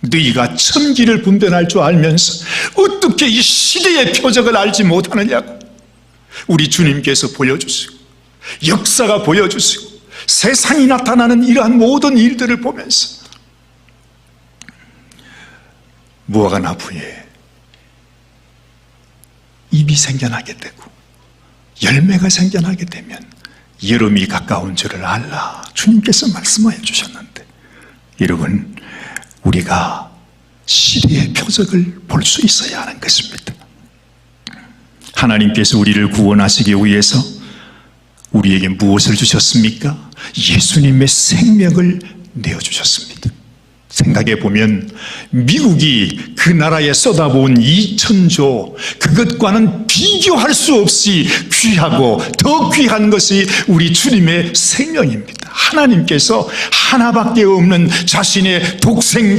너희가 천기를 분별할 줄 알면서 어떻게 이 시대의 표적을 알지 못하느냐고. 우리 주님께서 보여주시고 역사가 보여주시고 세상이 나타나는 이러한 모든 일들을 보면서 무화과 나무에 입이 생겨나게 되고 열매가 생겨나게 되면 여름이 가까운 줄을 알라 주님께서 말씀하여 주셨는데 여러분 우리가 시대의 표적을 볼 수 있어야 하는 것입니다 하나님께서 우리를 구원하시기 위해서 우리에게 무엇을 주셨습니까? 예수님의 생명을 내어주셨습니다 생각해 보면 미국이 그 나라에 쏟아부은 2천조 그것과는 비교할 수 없이 귀하고 더 귀한 것이 우리 주님의 생명입니다. 하나님께서 하나밖에 없는 자신의 독생